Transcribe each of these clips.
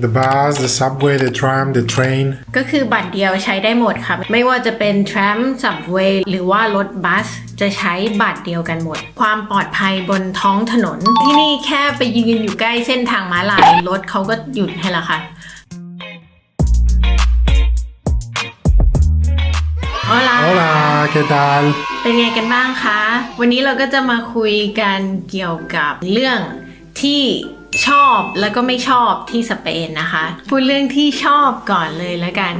the bus, the subway, the tram, the train. ก็คือบัตรเดียวใช้ได้หมดค่ะ ไม่ว่าจะเป็น tram subway หรือว่ารถบัสจะใช้บัตรเดียวกันหมด ความปลอดภัยบนท้องถนน ที่นี่แค่ไปยืนอยู่ใกล้เส้นทางม้าลาย รถเขาก็หยุดให้และค่ะโอลา Hola, ¿qué tal? เป็นไงกันบ้างคะ วันนี้เราก็จะมาคุยกันเกี่ยวกับเรื่องที่ ชอบแล้วก็ไม่ชอบที่สเปนนะคะ พูดเรื่องที่ชอบก่อนเลยแล้วกัน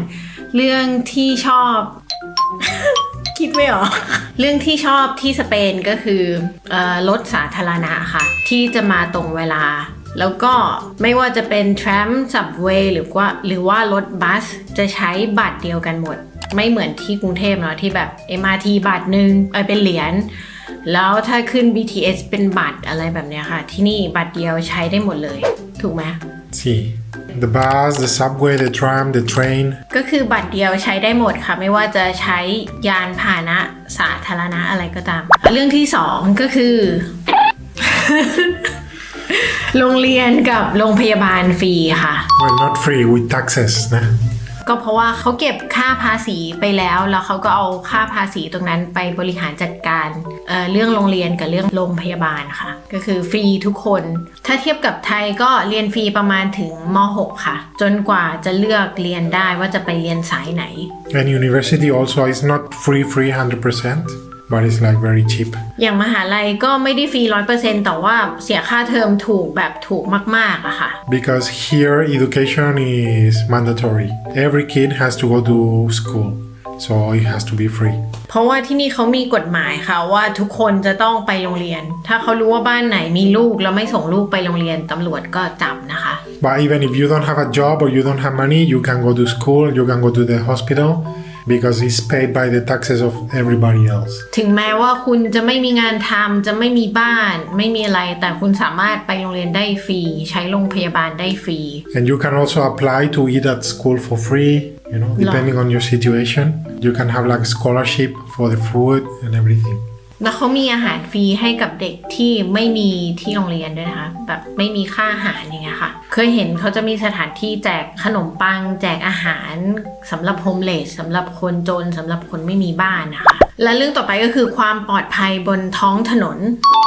เรื่องที่ชอบ คิดไม่ออกเรื่องที่ชอบที่สเปนก็คือรถสาธารณะค่ะ ที่จะมาตรงเวลา แล้วก็ไม่ว่าจะเป็น tram subway หรือว่าหรือว่ารถบัสจะใช้บัตรเดียวกันหมด ไม่เหมือนที่กรุงเทพเนาะที่แบบ MRT บัตรหนึ่งเออเป็นเหรียญแล้วถ้าขึ้น BTS เป็นบัตรอะไรแบบเนี้ยค่ะ ที่นี่บัตรเดียวใช้ได้หมดเลย ถูกไหม Sí. The bus, the subway, the tram, the train. ก็คือบัตรเดียวใช้ได้หมดค่ะ ไม่ว่าจะใช้ยานพาหนะสาธารณะอะไรก็ตาม เรื่องที่สองก็คือ โรงเรียนกับโรงพยาบาลฟรีค่ะ Well, not free, with taxes. Nah? ก็เพราะว่าเขาเก็บค่าภาษีไปแล้ว แล้วเขาก็เอาค่าภาษีตรงนั้นไปบริหารจัดการเเรื่องโรงเรียนกับเรื่องโรงพยาบาลค่ะ ก็คือฟรีทุกคน ถ้าเทียบกับไทยก็เรียนฟรีประมาณถึงม .6 ค่ะ จนกว่าจะเลือกเรียนได้ว่าจะไปเรียนสายไหน And university also is not free, free 100%, but it's like very cheap. อย่างมหาลัยก็ไม่ได้ฟรีร้อยเปอร์เซ็นต์แต่ว่าเสียค่าเทอมถูกแบบถูกมาก ๆอะค่ะ Because here education is mandatory. Every kid has to go to school, so it has to be free. เพราะว่าที่นี่เขามีกฎหมายค่ะว่าทุกคนจะต้องไปโรงเรียน ถ้าเขารู้ว่าบ้านไหนมีลูกแล้วไม่ส่งลูกไปโรงเรียนตำรวจก็จับนะคะ But even if you don't have a job or you don't have money, you can go to school, you can go to the hospital because it's paid by the taxes of everybody else. ถึงแม้ว่าคุณจะไม่มีงานทำจะไม่มีบ้าน ไม่มีอะไร แต่คุณสามารถไปโรงเรียนได้ฟรี ใช้โรงพยาบาลได้ฟรี And you can also apply to eat at school for free, you know, depending on your situation. You can have like scholarship for the food and everything. แล้วเขามีอาหารฟรีให้กับเด็กที่ไม่มีที่โรงเรียนด้วยนะคะ แบบไม่มีค่าอาหารอย่างเงี้ยค่ะ เคยเห็นเขาจะมีสถานที่แจกขนมปัง แจกอาหารสำหรับโฮมเลสสำหรับคนจนสำหรับคนไม่มีบ้านนะคะ และเรื่องต่อไปก็คือความปลอดภัยบนท้องถนน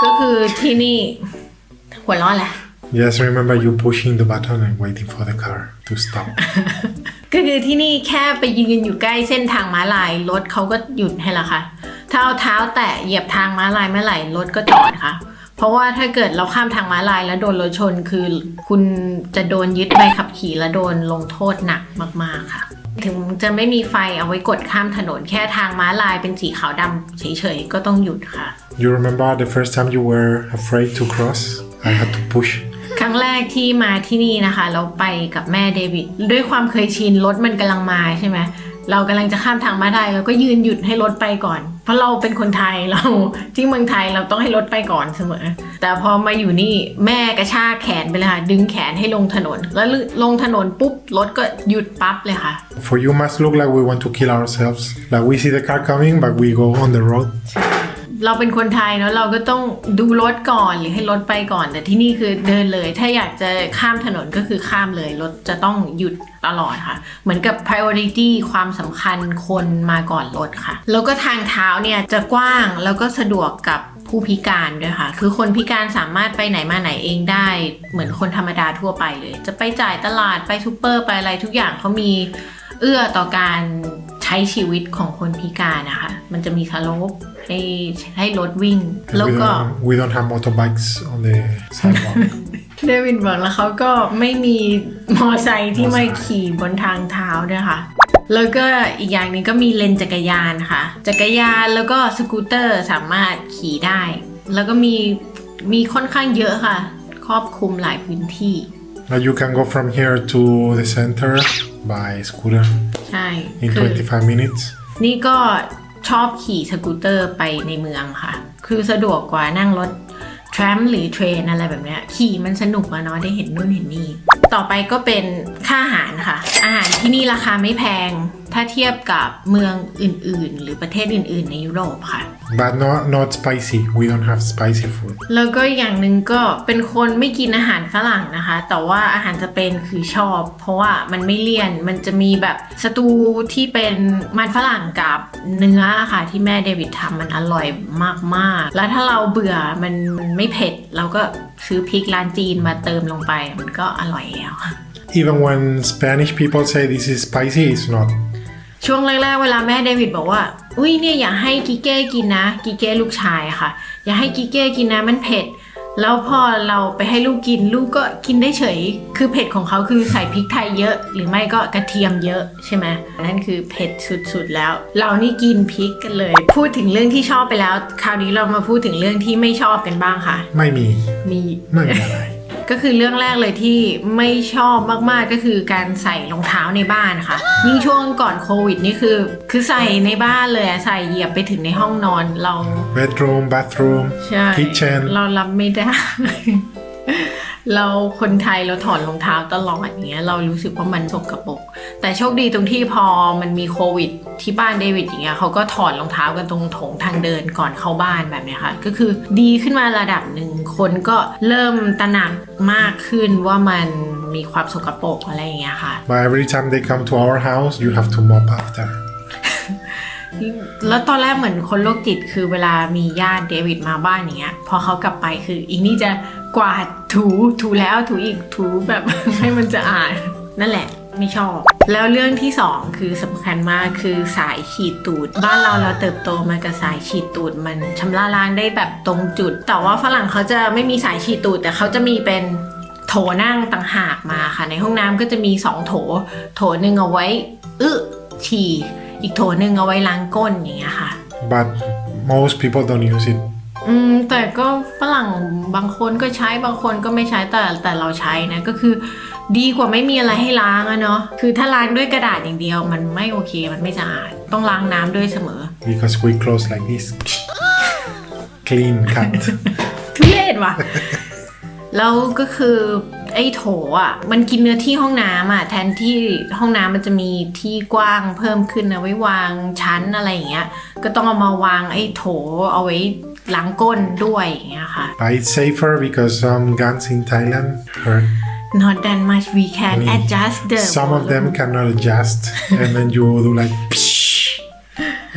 ก็คือที่นี่หัวเราะแหละ Yes, remember you pushing the button and waiting for the car to stop. ก็คือที่นี่แค่ไปยืนอยู่ใกล้เส้นทางม้าลายรถเขาก็หยุดให้และค่ะ ถ้าเอาเท้าแตะเหยียบทางม้าลายเมื่อไหร่รถก็จอดค่ะ เพราะว่าถ้าเกิดเราข้ามทางม้าลายแล้วโดนรถชนคือ คุณจะโดนยึดใบขับขี่และโดนลงโทษหนักมากๆค่ะ ถึงจะไม่มีไฟเอาไว้กดข้ามถนนแค่ทางม้าลายเป็นสีขาวดำเฉยๆก็ต้องหยุดค่ะ You remember the first time you were afraid to cross? I had to push. ครั้งแรกที่มาที่นี่นะคะ เราไปกับแม่เดวิดด้วยความเคยชินรถมันกำลังมาใช่ไหม เรากำลังจะข้ามทางม้าลายเราก็ยืนหยุดให้รถไปก่อน เพราะเราเป็นคนไทยเราที่เมืองไทยเราต้องให้รถไปก่อนเสมอ แต่พอมาอยู่นี่แม่กระชากแขนไปเลยค่ะดึงแขนให้ลงถนน แล้วลงถนนปุ๊บรถก็หยุดปั๊บเลยค่ะ For you must look like we want to kill ourselves. Like we see the car coming, but we go on the road. เราเป็นคนไทยเนาะเราก็ต้องดูรถก่อนหรือให้รถไปก่อน แต่ที่นี่คือเดินเลย ถ้าอยากจะข้ามถนนก็คือข้ามเลย รถจะต้องหยุดตลอดค่ะ เหมือนกับ priority ความสำคัญคนมาก่อนรถค่ะ แล้วก็ทางเท้าเนี่ยจะกว้างแล้วก็สะดวกกับผู้พิการด้วยค่ะ คือคนพิการสามารถไปไหนมาไหนเองได้ เหมือนคนธรรมดาทั่วไปเลย จะไปจ่ายตลาดไปซูเปอร์ไปอะไรทุกอย่างเขามีเอื้อต่อการ ช้ชีวิตของคนพิการนะคะ มันจะมีสโลปให้ให้รถวิ่ง And แล้ว we, ก็ don't, we don't have motorbikes on the sidewalk. เดวิดบอกแล้วเขาก็ไม่มีมอไซค์ที่ไม่ขี่บนทางเท้าด้วยค่ะ แล้วก็อีกอย่างหนึงก็มีเลนจักรยานค่ะ จักรยานแล้วก็สกูตเตอร์สามารถขี่ได้ แล้วก็มีมีค่อนข้างเยอะค่ะ ครอบคลุมหลายพื้นที่ Now you can go from here to the center by scooter ใช่ in คือ 25 minutes. นี่ก็ชอบขี่สกูตเตอร์ไปในเมืองค่ะ คือสะดวกกว่านั่งรถทรัมหรือเทรนอะไรแบบเนี้ยขี่มันสนุกอะเนาะได้เห็นนู่นเห็นนี่ ต่อไปก็เป็นค่าอาหารค่ะ อาหารที่นี่ราคาไม่แพง ถ้าเทียบกับเมืองอื่นๆ หรือประเทศอื่น ๆ ในยุโรปค่ะ but not not spicy. We don't have spicy food. แล้วก็อย่างหนึ่งก็เป็นคนไม่กินอาหารฝรั่งนะคะ แต่ว่าอาหารสเปนคือชอบ เพราะว่ามันไม่เลี่ยนมันจะมีแบบสตูที่เป็นมันฝรั่งกับเนื้อค่ะ ที่แม่เดวิดทำมันอร่อยมากๆ แล้วถ้าเราเบื่อมันไม่เผ็ด เราก็ซื้อพริกร้านจีนมาเติมลงไปมันก็อร่อยแล้วค่ะ Even when Spanish people say this is spicy, it's not. ช่วงแรกๆ เวลาแม่เดวิดบอกว่า อุ้ยเนี่ยอย่าให้กิเก้กินนะ กิเก้ลูกชายอะค่ะ อย่าให้กิเก้กินนะมันเผ็ด แล้วพอเราไปให้ลูกกินลูกก็กินได้เฉย คือเผ็ดของเขาคือใส่พริกไทยเยอะ หรือไม่ก็กระเทียมเยอะใช่ไหมนั่นคือเผ็ดสุดๆแล้ว เรานี่กินพริกกันเลย พูดถึงเรื่องที่ชอบไปแล้ว คราวนี้เรามาพูดถึงเรื่องที่ไม่ชอบกันบ้างค่ะ ไม่มี มี ไม่มีอะไร ก็คือเรื่องแรกเลยที่ไม่ชอบมากๆก็คือการใส่รองเท้าในบ้านค่ะ ยิ่งช่วงก่อนโควิดนี่คือ คือใส่ในบ้านเลยอะใส่เหยียบไปถึงในห้องนอนเรา bedroom bathroom ใช่ kitchen เรารับไม่ได้ เราคนไทยเราถอดรองเท้าตลอดอย่างเงี้ยเรารู้สึกว่ามันสกปรกแต่โชคดีตรงที่พอมันมีโควิดที่บ้านเดวิดอย่างเงี้ยเขาก็ถอดรองเท้ากันตรงโถงทางเดินก่อนเข้าบ้านแบบเนี้ยค่ะ ก็คือดีขึ้นมาระดับหนึ่งคนก็เริ่มตระหนักมากขึ้นว่ามันมีความสกปรกอะไรอย่างเงี้ยค่ะ but every time they come to our house you have to mop after แล้วตอนแรกเหมือนคนโรคจิตคือเวลามีญาติเดวิดมาบ้านอย่างเงี้ยพอเขากลับไปคืออีนี่จะ กวาดถูถูแล้วถูอีกถูแบบ ให้มันจะอ่าดนั่นแหละไม่ชอบ แล้วเรื่องที่สองคือสำคัญมากคือสายฉีดตูด บ้านเราเราเติบโตมากับสายฉีดตูดมันชำระล้างได้แบบตรงจุด แต่ว่าฝรั่งเขาจะไม่มีสายฉีดตูด แต่เขาจะมีเป็นโถนั่งต่างหากมาค่ะ ในห้องน้ำก็จะมีสองโถ โถหนึ่งเอาไว้อึฉี่อีกโถหนึ่งเอาไว้ล้างก้นอย่างเงี้ยค่ะ but most people don't use it อืมแต่ก็ฝรั่งบางคนก็ใช้บางคนก็ไม่ใช้แต่แต่เราใช้นะก็คือดีกว่าไม่มีอะไรให้ล้างอะเนาะคือถ้าล้างด้วยกระดาษอย่างเดียว มันไม่โอเคมันไม่สะอาดต้องล้างน้ำด้วยเสมอ because we close like this clean cut ทุเรศว่ะ แล้วก็คือไอ้โถอะ มันกินเนื้อที่ห้องน้ำอะ แทนที่ห้องน้ำมันจะมีที่กว้างเพิ่มขึ้นนะไว้วางชั้นอะไรอย่างเงี้ย ก็ต้องเอามาวางไอ้โถเอาไว้ ล้างก้นด้วยอย่างเงี้ยค่ะ but it's safer because some guns in Thailand hurt not that much we can I mean, adjust the some of them cannot adjust and then you do like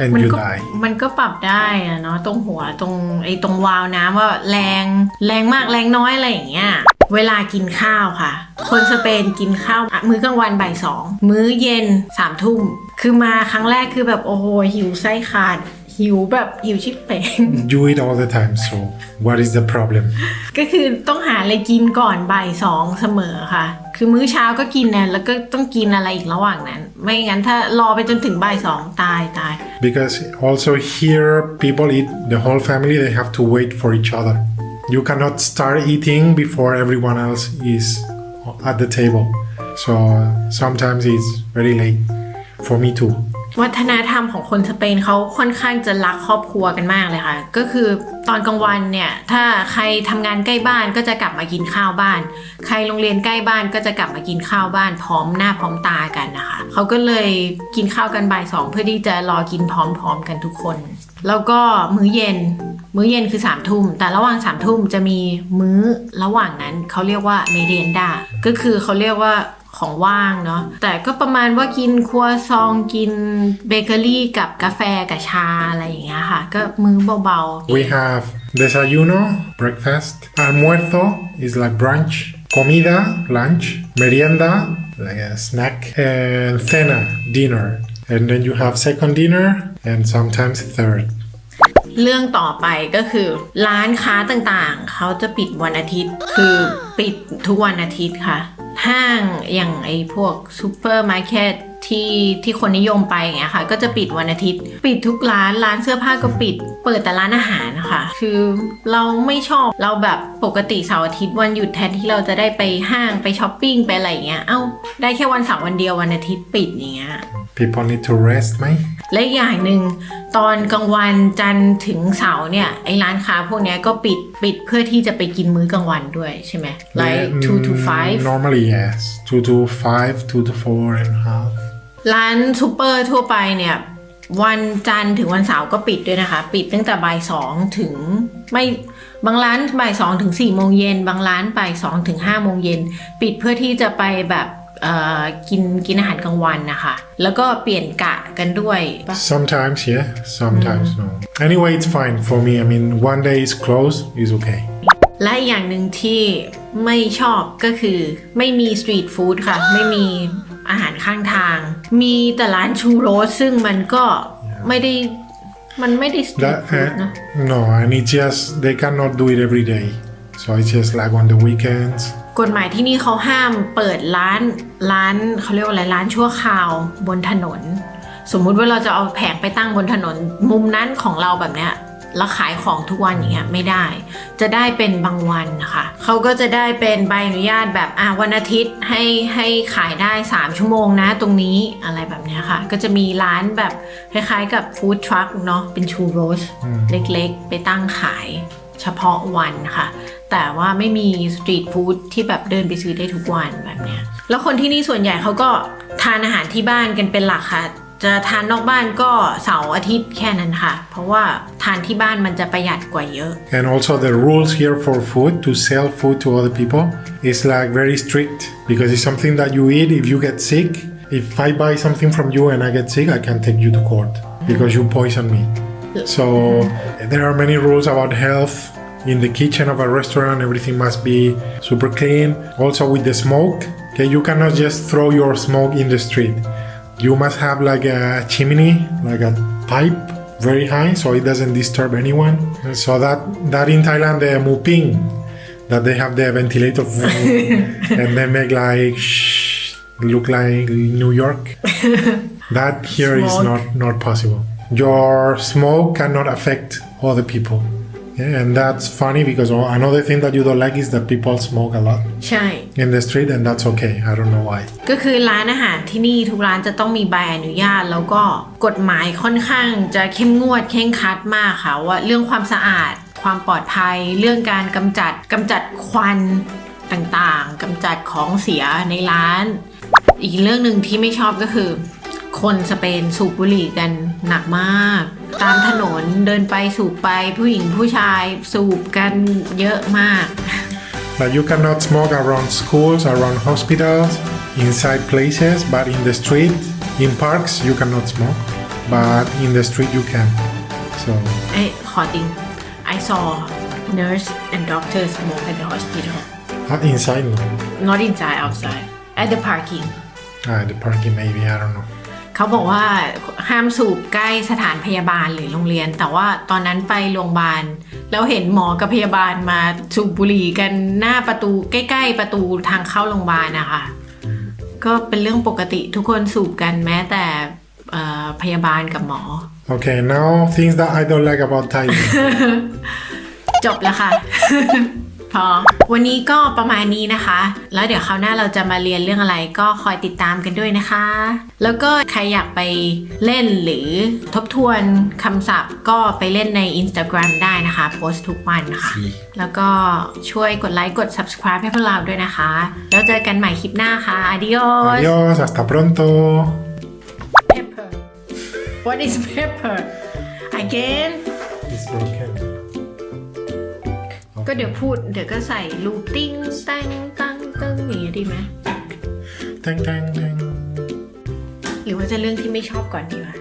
and มัน you ก็ die มันก็ปรับได้อะเนาะตรงหัวตรงไอ้ตรงวาล์วน้ำว่าแรงแรงมากแรงน้อยอะไรอย่างเงี้ยเวลากินข้าวค่ะ คนสเปนกินข้าวอะมื้อกลางวันบ่ายสองมื้อเย็นสามทุ่มคือมาครั้งแรกคือแบบโอ้โหหิวไส้ขาด หิวแบบหิวชิบเป่ง you eat all the time so what is the problem ก็คือต้องหาอะไรกินก่อนบ่ายสองเสมอค่ะ คือมื้อเช้าก็กินนะแล้วก็ต้องกินอะไรอีกระหว่างนั้น ไม่งั้นถ้ารอไปจนถึงบ่ายสองตายตาย because also here people eat the whole family they have to wait for each other you cannot start eating before everyone else is at the table so sometimes it's very late for me too วัฒนธรรมของคนสเปนเขาค่อนข้างจะรักครอบครัวกันมากเลยค่ะ ก็คือตอนกลางวันเนี่ย ถ้าใครทำงานใกล้บ้านก็จะกลับมากินข้าวบ้าน ใครโรงเรียนใกล้บ้านก็จะกลับมากินข้าวบ้านพร้อมหน้าพร้อมตากันนะคะเขาก็เลยกินข้าวกันบ่ายสองเพื่อที่จะรอกินพร้อมๆกันทุกคน แล้วก็มื้อเย็น มื้อเย็นคือสามทุ่มแต่ระหว่างสามทุ่มจะมีมื้อระหว่างนั้นเขาเรียกว่าเมเรียนดาก็คือเขาเรียกว่า ของว่างเนาะแต่ก็ประมาณว่ากินครัวซองกินเบเกอรี่กับกาแฟกับชาอะไรอย่างเงี้ยค่ะ ก็มื้อเบา we have desayuno breakfast almuerzo is like brunch comida lunch merienda like a snack and cena dinner and then you have second dinner and sometimes third ๆเรื่องต่อไปก็คือร้านค้าต่างๆ เขาจะปิดวันอาทิตย์ คือปิดทุกวันอาทิตย์ค่ะ ห้างอย่างไอ้พวกซูเปอร์มาร์เก็ตที่ที่คนนิยมไปอย่างเงี้ยค่ะ ก็จะปิดวันอาทิตย์ ปิดทุกร้านร้านเสื้อผ้าก็ปิด เปิดแต่ร้านอาหารนะคะคือเราไม่ชอบเราแบบปกติเสาร์อาทิตย์วันหยุดแทนที่เราจะได้ไปห้างไปช้อปปิ้งไปอะไรอย่างเงี้ยเอ้าได้แค่วันเสาร์วันเดียววันอาทิตย์ปิดอย่างเงี้ย people need to rest ไหม และอีกอย่างหนึ่งตอนกลางวันจันทร์ถึงเสาร์เนี่ยไอ้ร้านค้าพวกเนี้ยก็ปิดปิดเพื่อที่จะไปกินมื้อกลางวันด้วยใช่ไหม like two to Mm, five Normally, yes. Two to five, two to four and a half. ร้านซูเปอร์ทั่วไปเนี่ยวันจันทร์ถึงวันเสาร์ก็ปิดด้วยนะคะ ปิดตั้งแต่บ่ายสองถึงไม่บางร้านบ่ายสองถึงสี่โมงเย็นบางร้านบ่ายสองถึงห้าโมงเย็นปิดเพื่อที่จะไปแบบเอ่อ กินกินอาหารกลางวันนะคะแล้วก็เปลี่ยนกะกันด้วยปะ Sometimes, yeah, sometimes no. Anyway, it's fine for me. I mean, one day is closed is okay. และอีกอย่างหนึ่งที่ไม่ชอบก็คือไม่มีสตรีทฟู้ดค่ะ ไม่มีอาหารข้างทาง มีแต่ร้านชูโรสซึ่งมันก็ไม่ได้มันไม่ได้สตรีท That ฟู้ด uh, เนอะ no, and it's just they cannot do it every day. So it's just like on the weekends. กฎหมายที่นี่เขาห้ามเปิดร้านร้านเขาเรียกว่าอะไรร้านชั่วคราวบนถนน สมมุติว่าเราจะเอาแผงไปตั้งบนถนน มุมนั้นของเราแบบเนี้ยแล้วขายของทุกวันอย่างเงี้ยไม่ได้ จะได้เป็นบางวันนะคะเขาก็จะได้เป็นใบอนุญาตแบบอะวันอาทิตย์ให้ให้ขายได้ 3 ชั่วโมงนะตรงนี้อะไรแบบเนี้ยค่ะ ก็จะมีร้านแบบคล้ายๆกับฟู้ดทรัคเนาะเป็นชูโรสเล็กๆ ไปตั้งขาย เฉพาะวันค่ะ แต่ว่าไม่มีสตรีทฟู้ดที่แบบเดินไปซื้อได้ทุกวันแบบเนี้ยแล้วคนที่นี่ส่วนใหญ่เขาก็ทานอาหารที่บ้านกันเป็นหลักค่ะ จะทานนอกบ้านก็เสาร์อาทิตย์แค่นั้นค่ะ เพราะว่าทานที่บ้านมันจะประหยัดกว่าเยอะ And also the rules here for food to sell food to other people is like very strict because it's something that you eat if you get sick. If I buy something from you and I get sick, I can take you to court because you poison me. So there are many rules about health. In the kitchen of a restaurant, everything must be super clean. Also with the smoke, okay, you cannot just throw your smoke in the street. You must have like a chimney, like a pipe very high so it doesn't disturb anyone. So that that in Thailand the muping that they have the ventilator and they make like shh, look like New York. that here is not not possible. Your smoke cannot affect other people. Yeah, and that's funny because another thing that you don't like is that people smoke a lot ใช่ in the street, and that's okay. I don't know why. ก็คือร้านอาหารที่นี่ทุกร้านจะต้องมีใบอนุญาต แล้วก็กฎหมายค่อนข้างจะเข้มงวดเข่งครัดมากค่ะว่าเรื่องความสะอาด ความปลอดภัย เรื่องการกำจัดกำจัดควันต่างๆกำจัดของเสียในร้าน อีกเรื่องหนึ่งที่ไม่ชอบก็คือ คนสเปนสูบบุหรี่กันหนักมาก ตามถนนเดินไปสูบไปผู้หญิงผู้ชายสูบกันเยอะมาก But you cannot smoke around schools, around hospitals, inside places, but in the street, in parks, you cannot smoke. But in the street, you can. So, เอ้ยขอติง I saw nurse and doctor smoke at the hospital not inside, no. not inside outside at the parking Ah, the parking, maybe, I don't know. เขาบอกว่าห้ามสูบใกล้สถานพยาบาลหรือโรงเรียน แต่ว่าตอนนั้นไปโรงพยาบาล แล้วเห็นหมอกับพยาบาลมาสูบบุหรี่กันหน้าประตูใกล้ ๆ ประตูทางเข้าโรงพยาบาลนะคะก็เป็นเรื่องปกติทุกคนสูบกันแม้แต่เอ่อพยาบาลกับหมอ Okay, now things that I don't like about Thailand. จบแล้วค่ะ พอ วันนี้ก็ประมาณนี้นะคะ แล้วเดี๋ยวคราวหน้าเราจะมาเรียนเรื่องอะไรก็คอยติดตามกันด้วยนะคะ แล้วก็ใครอยากไปเล่นหรือทบทวนคำศัพท์ก็ไปเล่นใน Instagram ได้นะคะโพสต์ทุกวันค่ะแล้วก็ช่วยกดไลค์กด subscribe ให้พวกเราด้วยนะคะ แล้วเจอกันใหม่คลิปหน้าค่ะ adios Adios, hasta pronto. pepper what is pepper again It's broken. ก็เดี๋ยวพูดเดี๋ยวก็ใส่ลูปติ้งแตังตังตึงอย่างเงี้ยดีไหม Tang, tang, tang. หรือว่าจะเรื่องที่ไม่ชอบก่อนดีวะ